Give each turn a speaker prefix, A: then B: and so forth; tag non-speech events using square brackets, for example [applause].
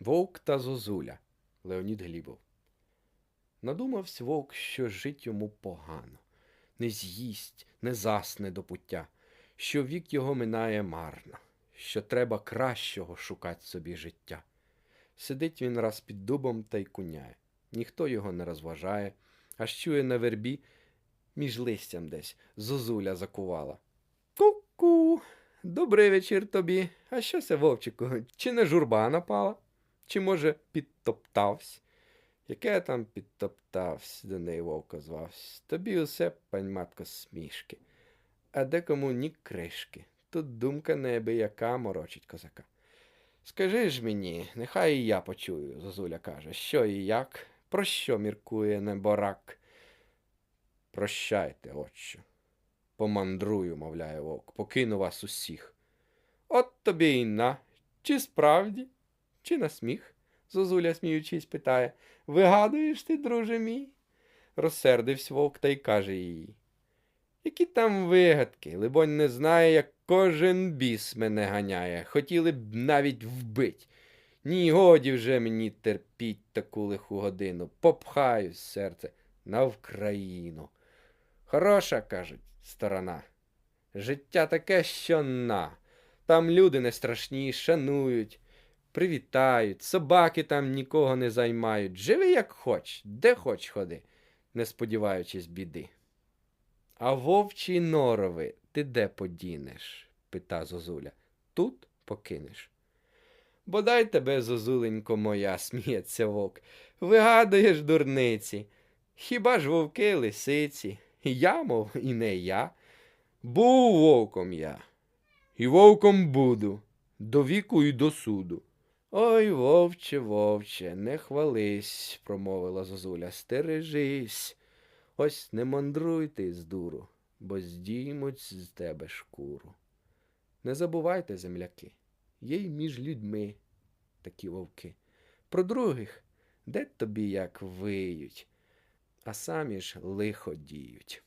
A: Вовк та Зозуля Леонід Глібов. Надумавсь вовк, що жить йому погано, не з'їсть, не засне до пуття, що вік його минає марно, що треба кращого шукать собі життя. Сидить він раз під дубом та й куняє, ніхто його не розважає, аж чує на вербі між листям десь зозуля закувала. Ку-ку, добрий вечір тобі. А що це, вовчику? Чи не журба напала? Чи, може, підтоптавсь? Яке там підтоптавсь, до неї вовка звавсь. Тобі усе, пань матко, смішки, а декому ні кришки. Тут думка неабияка морочить козака. Скажи ж мені, нехай і я почую, Зозуля каже, що і як, про що міркує неборак. Прощайте, отче. Помандрую, мовляє вовк, покину вас усіх. От тобі і на. Чи справді, чи на сміх? Зозуля, сміючись, питає. Вигадуєш ти, друже мій? Розсердився вовк та й каже їй. Які там вигадки? Либонь, не знає, як кожен біс мене ганяє. Хотіли б навіть вбить. Ні, годі вже мені терпіть таку лиху годину. Попхаюсь серце на Вкраїну. Хороша, кажуть, сторона. Життя таке, що на. Там люди не страшні, шанують, привітають, собаки там нікого не займають. Живи як хоч, де хоч ходи, не сподіваючись біди. А вовчі норови ти де подінеш? пита Зозуля. Тут покинеш. Бодай тебе, зозуленько моя, [laughs] сміється вовк. Вигадуєш дурниці. Хіба ж вовки лисиці? Я, мов, і не я. Був вовком я. І вовком буду, до віку і до суду. Ой, вовче, вовче, не хвались, промовила Зозуля, стережись. Ось не мандруй ти з дуру, бо здіймуть з тебе шкуру. Не забувайте, земляки, є й між людьми такі вовки. Про других де тобі як виють, а самі ж лихо діють.